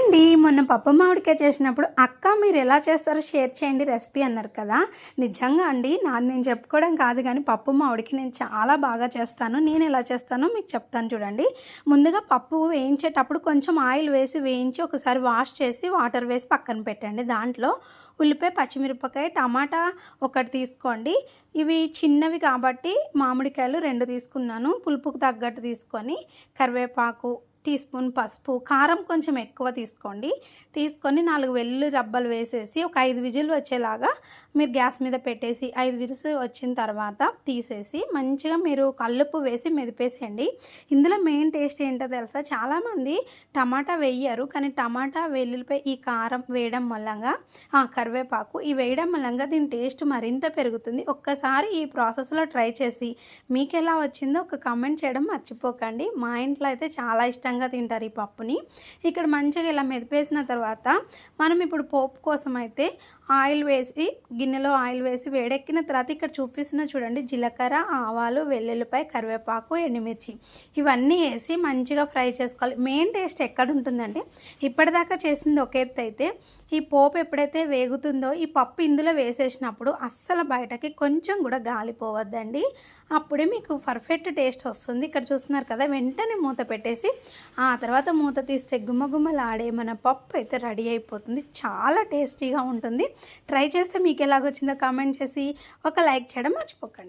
అండి మొన్న పప్పు మామిడికాయ చేసినప్పుడు అక్క మీరు ఎలా చేస్తారో షేర్ చేయండి రెసిపీ అన్నారు కదా. నిజంగా అండి నాది నేను చెప్పుకోవడం కాదు కానీ పప్పు మామిడికి నేను చాలా బాగా చేస్తాను. నేను ఎలా చేస్తానో మీకు చెప్తాను చూడండి. ముందుగా పప్పు వేయించేటప్పుడు కొంచెం ఆయిల్ వేసి వేయించి ఒకసారి వాష్ చేసి వాటర్ వేసి పక్కన పెట్టండి. దాంట్లో ఉల్లిపాయ పచ్చిమిరపకాయ టమాటా ఒకటి తీసుకోండి. ఇవి చిన్నవి కాబట్టి మామిడికాయలు రెండు తీసుకున్నాను. పులుపుకు తగ్గట్టు తీసుకొని కరివేపాకు టీ స్పూన్ పసుపు కారం కొంచెం ఎక్కువ తీసుకోండి. తీసుకొని నాలుగు వెల్లుల్లి రబ్బలు వేసేసి ఒక ఐదు విజిల్ వచ్చేలాగా మీరు గ్యాస్ మీద పెట్టేసి ఐదు విజిల్స్ వచ్చిన తర్వాత తీసేసి మంచిగా మీరు కల్లుప్పు వేసి మెదిపేసేయండి. ఇందులో మెయిన్ టేస్ట్ ఏంటో తెలుసా? చాలామంది టమాటా వేయరు కానీ టమాటా వెల్లుల్లిపై ఈ కారం వేయడం వల్లంగా ఆ కరివేపాకు ఈ వేయడం వల్లంగా దీని టేస్ట్ మరింత పెరుగుతుంది. ఒక్కసారి ఈ ప్రాసెస్లో ట్రై చేసి మీకు ఎలా వచ్చిందో ఒక కమెంట్ చేయడం మర్చిపోకండి. మా ఇంట్లో అయితే చాలా ఇష్టం ఇష్టంగా తింటారు ఈ పప్పుని. ఇక్కడ మంచిగా ఇలా మెదిపేసిన తర్వాత మనం ఇప్పుడు పోపు కోసం అయితే ఆయిల్ వేసి గిన్నెలో ఆయిల్ వేసి వేడెక్కిన తర్వాత ఇక్కడ చూపిస్తున్న చూడండి జీలకర్ర ఆవాలు వెల్లుల్లిపాయ కరివేపాకు ఎండుమిర్చి. ఇవన్నీ వేసి మంచిగా ఫ్రై చేసుకోవాలి. మెయిన్ టేస్ట్ ఎక్కడ ఉంటుందంటే ఇప్పటిదాకా చేసింది ఒక ఎత్తు అయితే ఈ పోపు ఎప్పుడైతే వేగుతుందో ఈ పప్పు ఇందులో వేసేసినప్పుడు అస్సలు బయటకి కొంచెం కూడా గాలిపోవద్దండి అప్పుడే మీకు పర్ఫెక్ట్ టేస్ట్ వస్తుంది. ఇక్కడ చూస్తున్నారు కదా వెంటనే మూత పెట్టేసి ఆ తర్వాత మూత తీస్తే గుమ్మగుమ్మలాడే మన పప్పు అయితే రెడీ అయిపోతుంది. చాలా టేస్టీగా ఉంటుంది. ట్రై చేస్తే మీకు ఎలాగొచ్చిందో కామెంట్ చేసి ఒక లైక్ చేయడం మర్చిపోకండి.